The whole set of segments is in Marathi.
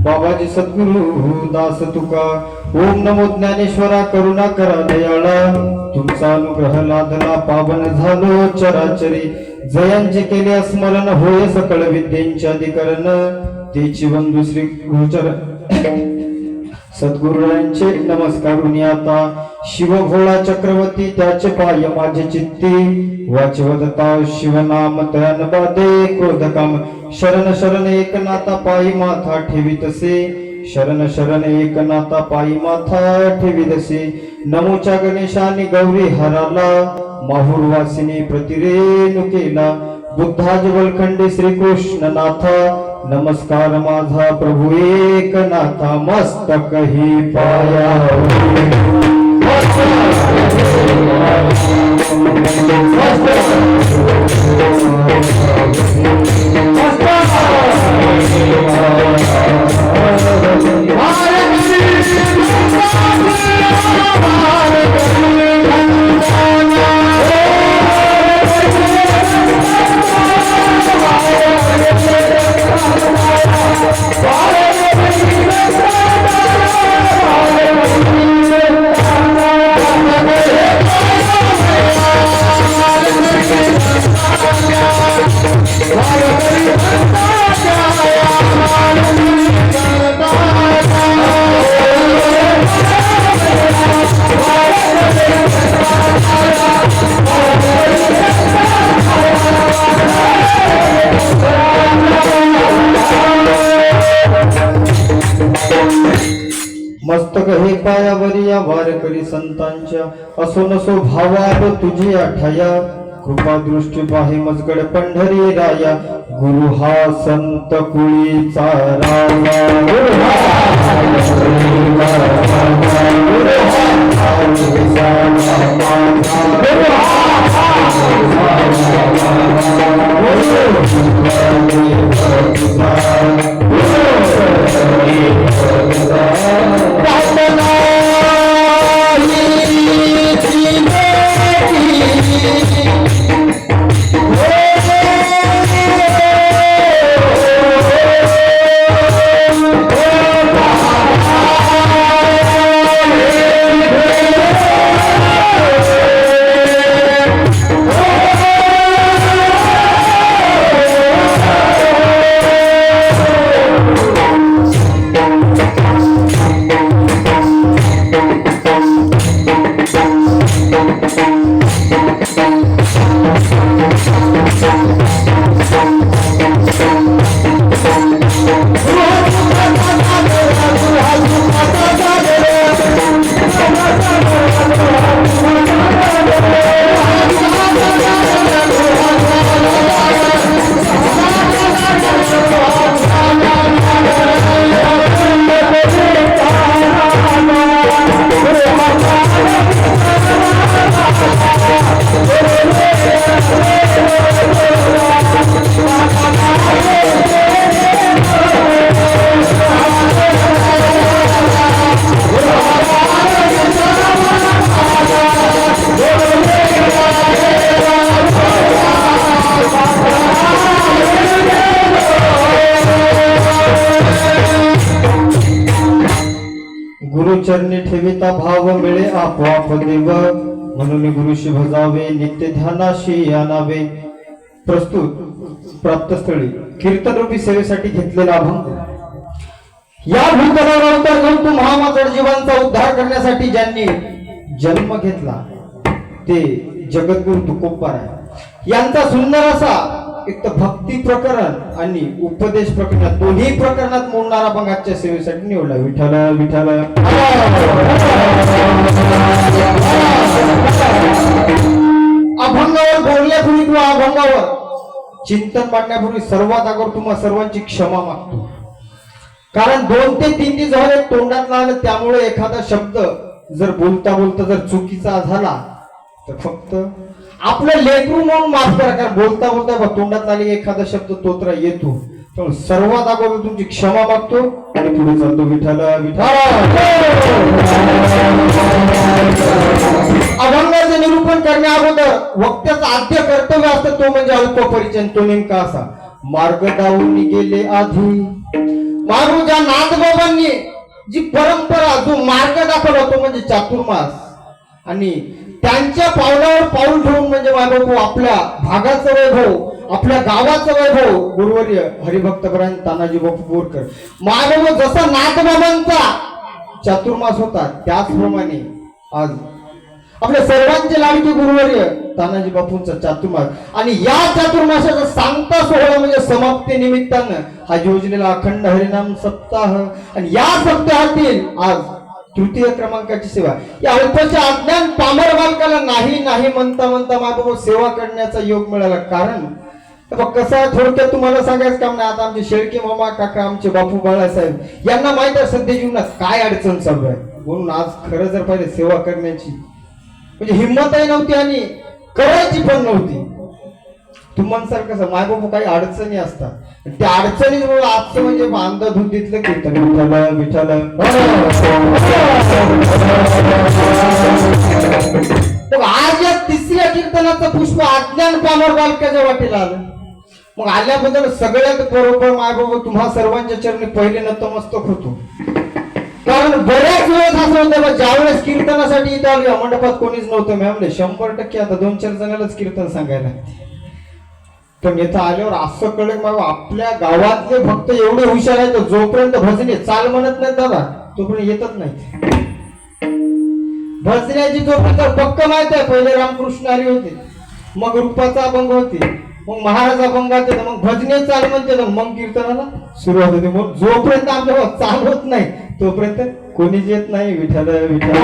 बाबाजी सद्गुरु दास तुका. ओम नमो ज्ञानेश्वरा करुणा करा दयाळा. तुमचा अनुग्रह लादला पावन झालो चराचरी. जयांचे केले स्मरण होय सकळ विद्येंच्या अधिकरण. तेची जीवन श्री गुरुचर सद्गुरूंचे नमस्कारुनी आता. शिव भोळा चक्रवर्ती त्याचे पाय माझे चित्ती. वाचवदता शिवनाम तयान बादे क्रोधकाम. शरण शरण एकनाथा पायी माथा ठेवीतसे शरण शरण एकनाथा पायी माथा ठेवीतसे नमोच्या गणेशाने गौरी हराला माहुर वासिनी प्रतिरेणुकेला बुद्धाज वलखंडे श्रीकृष्ण नाथा नमस्कार माझा प्रभू एकनाथा मस्तक ही पाया हे पायावरी या वारकरी संतांच्या असो नसो भावार तुझी आठया. कृपा दृष्टी पाहे मजगड पंढरी राया. गुरु हा संत कुळीचा राया गुरु हा भाव मिळे आपोआप देव म्हणून गुरुशी भजावे नित्य ध्यानाशी आणावे प्रस्तुत प्राप्तस्थळी कीर्तन रूपी सेवेसाठी घेतलेला अभंग. या भूतलावर अवतार घेऊन तू महामाचड जीवांचा उद्धार करण्यासाठी ज्यांनी जन्म घेतला ते जगद्गुरु तुकोबार आहे यांचा सुंदर असा एक तर भक्ती प्रकरण आणि उपदेश प्रकरण दोन्ही प्रकरणात मोडणारा मग आजच्या सेवेसाठी निवडला. विठ्ठल विठ्ठल. अभंगावर बोलण्यापूर्वी किंवा अभंगावर? चिंतन मांडण्यापूर्वी सर्वात अगोदर तुम्हाला सर्वांची क्षमा मागतो. कारण दोन ते तीन दिवस झाले तोंडात लागलं त्यामुळे एखादा शब्द जर बोलता बोलता जर चुकीचा झाला तर फक्त आपलं लेकरू म्हणून माफ करा कारण बोलता बोलता बघ तोंडात आली एखादा शब्द तोत्रा येतो. पण सर्वात अगोदर तुमची क्षमा मागतो आणि पुढे चालतो विठाला अभंगाचं निरूपण करण्या अगोदर वक्त्याचं आद्य कर्तव्य असतं तो म्हणजे अल्प परिचय तो नेमका असा मार्ग डावून गेले आधी. मारू ज्या नाद जी परंपरा जो मार्ग दाखवला तो म्हणजे चातुर्मास. आणि त्यांच्या पावलावर पाऊल ठेवून म्हणजे बाबू आपल्या भागाचं वैभव आपल्या गावाचं वैभव गुरुवर्य हरिभक्तपरायण तानाजी बापू बोरकर मायबाबू जसा नाथबाबांचा चातुर्मास होता त्याचप्रमाणे आज आपल्या सर्वांचे लाडके गुरुवर्य तानाजी बापूंचा चातुर्मास. आणि या चातुर्मासाचा सांगता सोहळा म्हणजे समाप्ती निमित्तानं हा योजलेला अखंड हरिनाम सप्ताह. आणि या सप्ताहातील आज तृतीय क्रमांकाची सेवा. या अल्पच्या अज्ञान पामर बालकाला नाही नाही म्हणता म्हणता माझ्या सेवा करण्याचा योग मिळाला. कारण बघ, कसं आहे थोडक्यात तुम्हाला सांगायचं काम नाही. आता आमचे शेळके मामा काका आमचे बापू बाळासाहेब यांना माहीत आहे सध्या जीवनात काय अडचण चालू आहे. म्हणून आज खरं जर पाहिजे सेवा करण्याची. म्हणजे हिंमतही नव्हती आणि करायची पण नव्हती. तुम्हाला कसं माय काही अडचणी असतात. त्या अडचणीमुळे आजचं म्हणजे अंधधुंदीतलं कीर्तन. विठ्ठल विठ्ठल आज या तिसऱ्या कीर्तनाचं पुष्प अज्ञान पामर बालक्याच्या वाटेला आलं. मग आल्याबद्दल सगळ्यात बरोबर माय बाबा तुम्हा सर्वांच्या चरणी पहिले नतमस्तक होतो. कारण बऱ्याच वेळेस असं होतं ज्यावेळेस कीर्तनासाठी इथं आलो मंडपात कोणीच नव्हतं. मॅम शंभर टक्के आता दोन चार जणांनाच कीर्तन सांगायला. लागते पण इथं आल्यावर असं कळलं की बाबा आपल्या गावातले भक्त एवढे हुशार आहेत तर जोपर्यंत भजने चाल म्हणत नाही दादा तोपर्यंत येतच नाही भजण्याची जोपर्यंत पक्क माहीत आहे पहिले रामकृष्ण हरी होते मग रूपाचा अभंग होते मग महाराज अभंगात येतं मग भजने चाल म्हणते ना, मग कीर्तनाला सुरुवात होते. मग जोपर्यंत आमच्या चाल होत नाही तोपर्यंत कोणीच येत नाही. विठ्ठल विठ्ठल.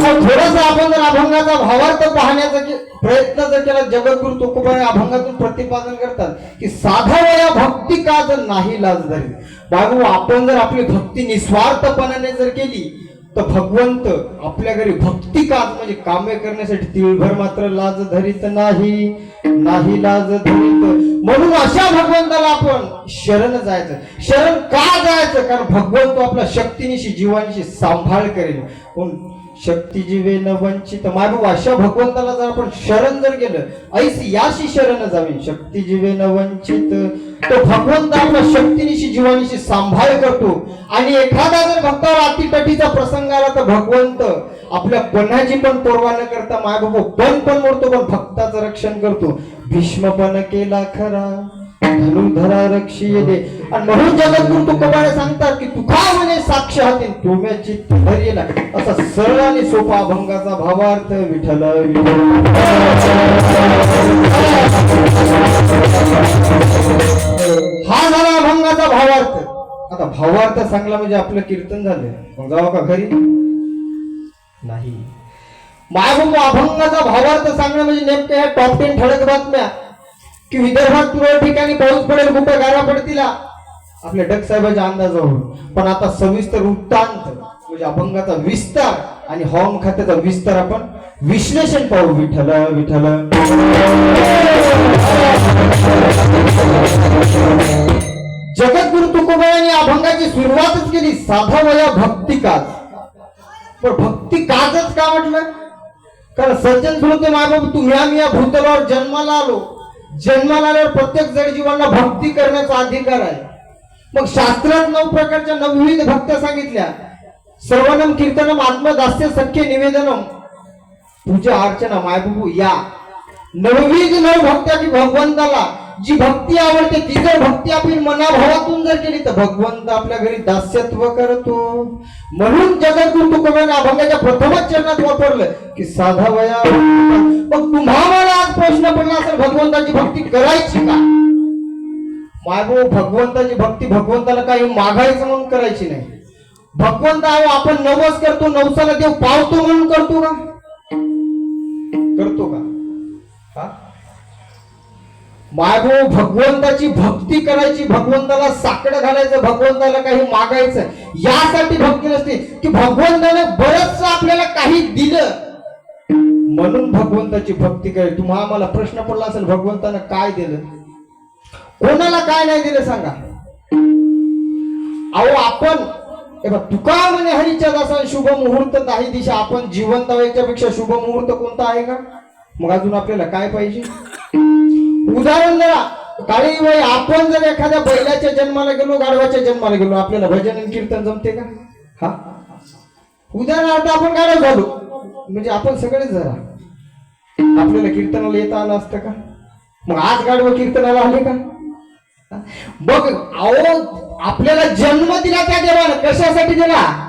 थोडस आपण जर अभंगाचा भावार्थ पाहण्याचा प्रयत्न जर केला जगद्गुरु तुकोबाने अभंगातून प्रतिपादन करतात की साधा वया भक्ती का जर नाही लाज धरी? बाबू आपण जर आपली भक्ती निस्वार्थपणाने जर केली तर भगवंत आपल्या घरी भक्ती का म्हणजे कामे करण्यासाठी तिळभर मात्र लाज धरीत नाही नाही लाज धरीत. म्हणून अशा भगवंताला आपण शरण जायचं. शरण का जायचं? कारण भगवंत आपल्या शक्तीनिशी जीवानिशी सांभाळ करेल. म्हणून शक्ती जीवे न वंचित मागू अशा भगवंताला जर आपण शरण जर गेलं ऐस याशी शरण जावी शक्ती जीवे न वंचित तो भगवंत आपल्या शक्तीनिशी जीवानिशी सांभाळ करतो. आणि एखादा जर भक्तावर अतिटटीचा प्रसंग आला तर भगवंत आपल्या पणाची पण पोरवा न करता मायबाबू पण पण मोडतो पण भक्ताचं रक्षण करतो. भीष्म पण केला खरा. धनुर्धरा रक्षी दे आणि म्हणून जगद्गुरु तुकोबाने सांगतात की तुका म्हणे साक्ष हातील तुम्याची धैर्यला असा सरळ आणि सोपा अभंगाचा भावार्थ विठल हा झाला अभंगाचा भावार्थ. आता भावार्थ सांगला म्हणजे आपलं कीर्तन झालं मग जाऊ का घरी? नाही. मायबाबू अभंगाचा भावार्थ सांगणं म्हणजे नेमकं ह्या टॉप टेन ठळक बातम्या. की विदर्भात तुरळक ठिकाणी पाऊस पडेल कुठं गारा पडतील आपल्या डग साहेबाच्या अंदाजावरून. पण आता सविस्तर वृत्तांत म्हणजे अभंगाचा विस्तार आणि हवामान खात्याचा विस्तार आपण विश्लेषण पाहू. विठ्ठल विठ्ठल. जगद्गुरु तुकोबायांनी अभंगाची सुरुवातच केली साधा वया भक्ती काज. पण भक्ती काजच का म्हटलं? कारण सज्जन श्रोते मायबाबू तुम्ही आम्ही या भूतलावर जन्माला आलो. जन्माला आल्यावर प्रत्येक जड जीवांना भक्ती करण्याचा अधिकार आहे. मग शास्त्रात नऊ प्रकारच्या नवविध भक्त सांगितल्या. सर्वनम कीर्तनम आत्मदास्य सख्य निवेदनम. पूजा अर्चना मायबू या. नवविध नऊ भक्त्या की भगवंताला जी भक्ती आवडते ती जर भक्ती आपली मनाभावातून जर केली तर भगवंत आपल्या घरी दास्यत्व करतो. म्हणून जगद्गुरु तुकोबाने अभंगाच्या प्रथमच चरणात वापरलं की साधा वया. मग तुम्हाला आज प्रश्न पडला असेल भगवंताची भक्ती करायची का? मागो भगवंताची भक्ती भगवंताला काही मागायचं म्हणून करायची नाही. भगवंत अहो आपण नवस करतो नवसाला देव पावतो म्हणून करतो का करतो का? हा? मागो भगवंताची भक्ती करायची भगवंताला साकडं घालायचं भगवंताला काही मागायचं यासाठी भक्ती नसते. की भगवंताने बरंच आपल्याला काही दिलं. म्हणून भगवंताची भक्ती करायची तुम्हाला आम्हाला प्रश्न पडला असेल भगवंतानं काय दिलं? कोणाला काय नाही दिलं सांगा? अहो आपण तुका म्हणे हरीच्या दासा शुभ मुहूर्त नाही दिशा. आपण जिवंत व्हायच्यापेक्षा शुभ मुहूर्त कोणता आहे का? मग अजून आपल्याला काय पाहिजे? उदाहरण जरा काळी वय आपण जर एखाद्या बैलाच्या जन्माला गेलो गाढवाच्या जन्माला गेलो आपल्याला भजन आणि कीर्तन जमते का? हा? उदाहरणार्थ आपण गाढव झालो. म्हणजे आपण सगळेच जरा. आपल्याला कीर्तनाला येता आलं असतं का? मग आज गाढव कीर्तनाला आले का? बघ अहो आपल्याला जन्म दिला त्या देवानं. कशासाठी दिला?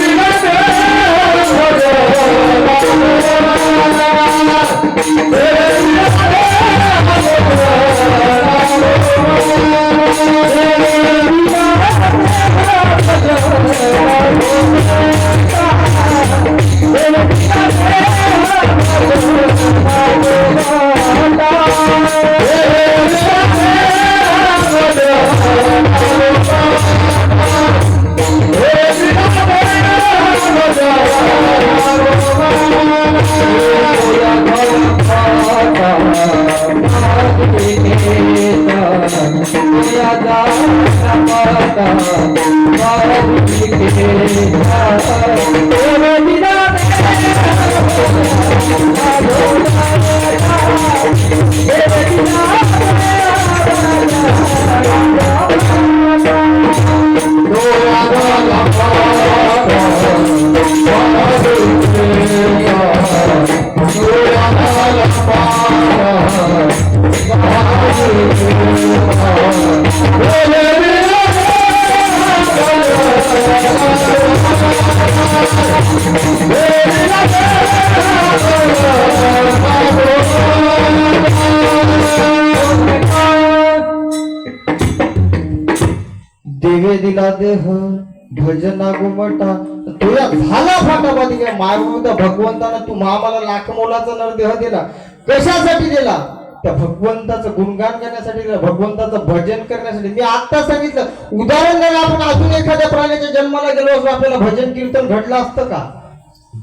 दिला देह भजना गुमटा तुझ्या झाला फाटाफाटी काय त्या भगवंतानं तू आम्हाला लाख मोलाचा नरदेह दिला. कशासाठी दिला? त्या भगवंताचं गुणगान करण्यासाठी भगवंताचं भजन करण्यासाठी. मी आता सांगितलं उदाहरण द्यायला आपण अजून एखाद्या प्राण्याच्या जन्माला गेलो असतो आपल्याला भजन कीर्तन घडलं असतं का?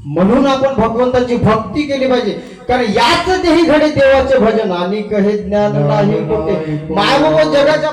म्हणून आपण भगवंताची भक्ती केली पाहिजे. कारण याच देही घडे देवाचे भजन. आणि कहे ज्ञान नाही कोठे. माय जगाच्या